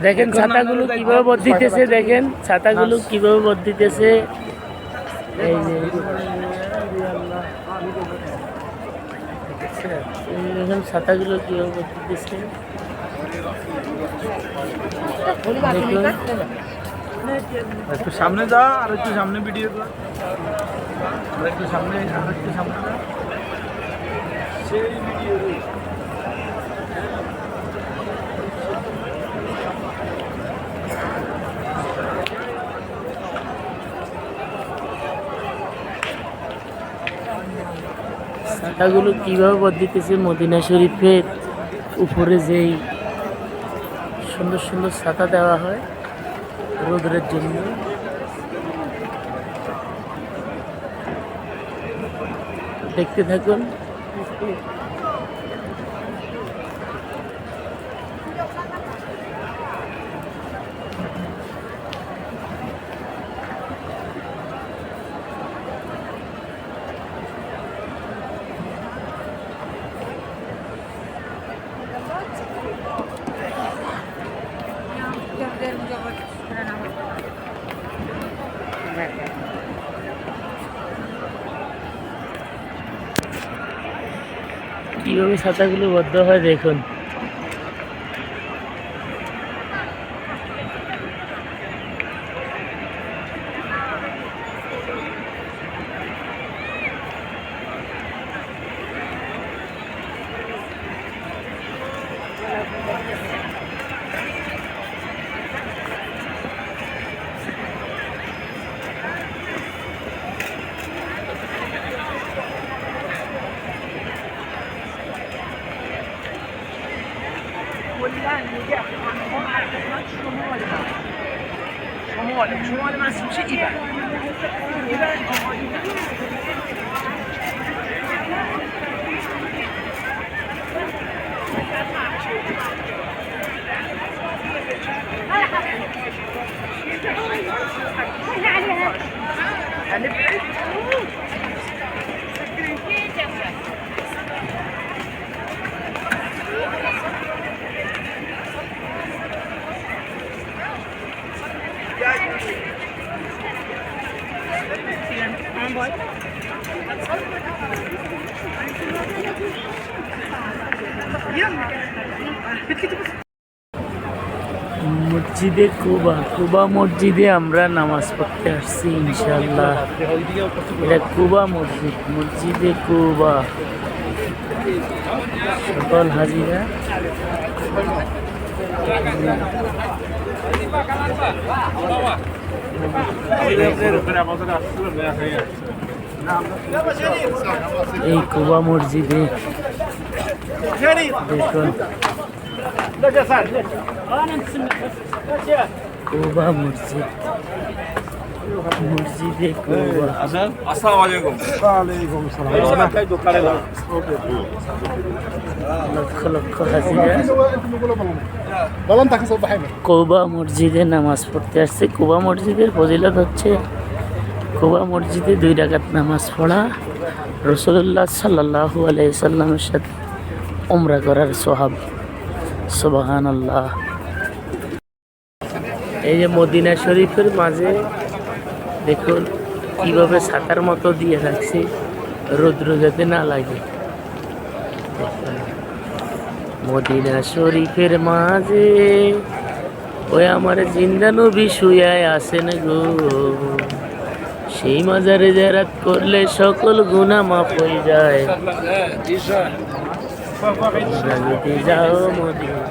দেখেন ছাতাগুলো কীভাবে বর্ধিতেছে দেখেন ছাতাগুলো কীভাবে বর্ধিতেছে এই যে দেখেন ছাতাগুলো কীভাবে দেখুন একটু সামনে যা আর একটু সামনে ভিডিও আর একটু সামনে আর একটু সামনে সেই ভিডিও ছাতাগুলো কীভাবে দিতেছে, মদিনা শরীফের উপরে যেই সুন্দর সুন্দর ছাতা দেওয়া হয় রোদের জন্য। দেখতে থাকুন। কীভাবে ছাতাগুলো বদ্ধ হয় দেখুন। شمال شمال منصوب چه ایبن ایبن آمالی هنبعد দাম হয়। মসজিদে কুবা কুবা মসজিদে আমরা নামাজ পড়তে আসছি ইনশাল্লাহ এটা কুবা মসজিদ, মসজিদে কুবা। সকল হাজিরা। Thank you. এই কুবা মসজিদে দেখুন। কুবা মসজিদ। কৌবা মসজিদে নামাজ পড়তে আসছে। কুবা মসজিদের ফজিলত হচ্ছে, কুবা মসজিদে দুই রাকাত নামাজ পড়া। রসুল্লাহ সাল্লাহু আলাইসাল্লামের সাথে উমরা করার সোহাব সুবাহান আল্লাহ এই যে মদিনা শরীফের মাঝে দেখুন, কীভাবে ছাতার মতো দিয়ে রাখছি, রৌদ্র যাতে না লাগে। মদিনা শরীফের মাঝে, ওই আমার জিন্দা নবী শুয়ায় আসেন গো সেই মাজারে জেরাত করলে সকল গুণা মাফ হয়ে যায় যদি যাও মদিনা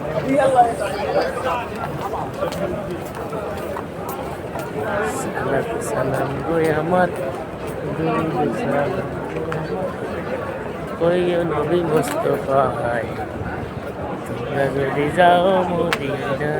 সালাম গো আমার কই নবী মুস্তফা হায় তোমরা যদি যাও মদিনা